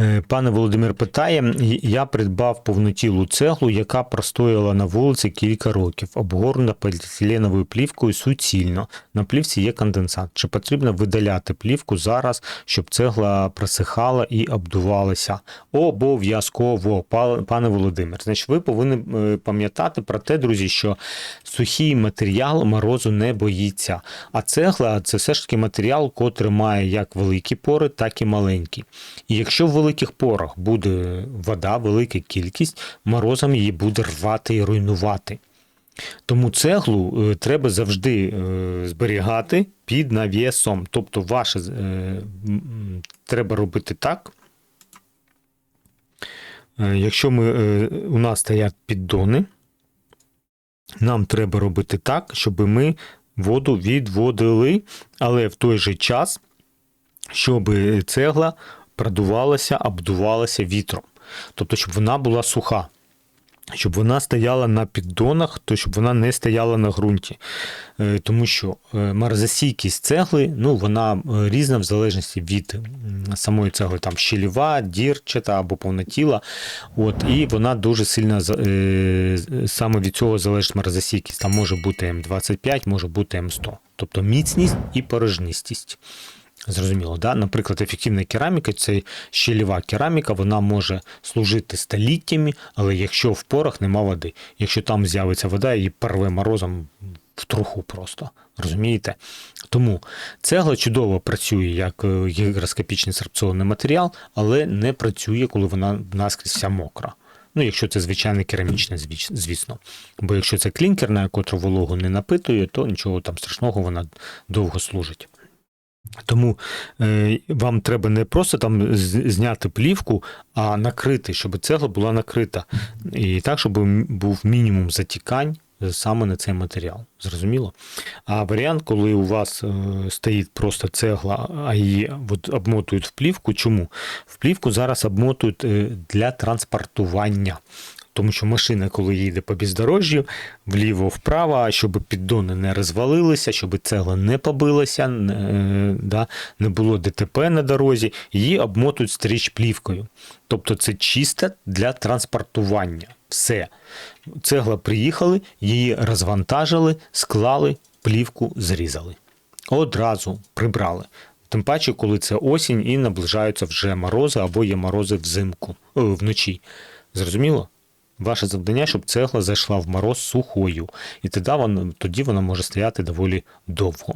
Е, Пане Володимир питає: я придбав повнотілу цеглу, яка простояла на вулиці кілька років, обгорнута поліетиленовою плівкою суцільно. На плівці є конденсат. Чи потрібно видаляти плівку зараз, щоб цегла просихала і обдувалася? Обов'язково, пане Володимир. Значить, ви повинні е, пам'ятати про те, друзі, що сухий матеріал морозу не боїться. А цегла це все ж таки матеріал, котрий має як великі пори, так і маленькі. І якщо в великих порах буде вода, велика кількість, морозом її буде рвати і руйнувати. Тому цеглу е, треба завжди е, зберігати під навісом. Тобто, ваше е, треба робити так. Якщо ми, у нас стоять піддони, нам треба робити так, щоб ми воду відводили, але в той же час, щоб цегла продувалася, обдувалася вітром. Тобто, щоб вона була суха. Щоб вона стояла на піддонах, то щоб вона не стояла на ґрунті. Е, Тому що е, морозостійкість цегли, ну, вона е, різна в залежності від самої цегли, там щелєва, дірчата або повнотіла. От, і вона дуже сильно саме від цього залежить морозостійкість. Там може бути М25, може бути М100. Тобто міцність і порожнистість. Зрозуміло, да? Наприклад, ефективна кераміка це щелєва кераміка, вона може служити століттями, але якщо в порах нема води, якщо там з'явиться вода, її порве морозом в труху просто. Розумієте? Тому цегла чудово працює як е, гігроскопічний сорбційний матеріал, але не працює, коли вона наскрізь вся мокра. Ну, якщо це звичайне керамічне, звісно. Бо якщо це клінкерна, котра вологу не напитує, то нічого там страшного вона довго служить. Тому е, вам треба не просто там зняти плівку, а накрити, щоб цегла була накрита. І так, щоб був мінімум затікань е, саме на цей матеріал. Зрозуміло? А варіант, коли у вас е, стоїть просто цегла, а її от, обмотують в плівку. Чому? В плівку зараз обмотують е, для транспортування. Тому що машина, коли їде по бездорожжю, вліво-вправо, щоб піддони не розвалилися, щоб цегла не побилася, е, да, не було ДТП на дорозі, її обмотують стріч плівкою. Тобто це чисто для транспортування. Все. Цегла приїхали, її розвантажили, склали, плівку зрізали. Одразу прибрали. Тим паче, коли це осінь і наближаються вже морози або є морози взимку, о, вночі. Зрозуміло? Ваше завдання, щоб цегла зайшла в мороз сухою, і тоді вона, тоді вона може стояти доволі довго.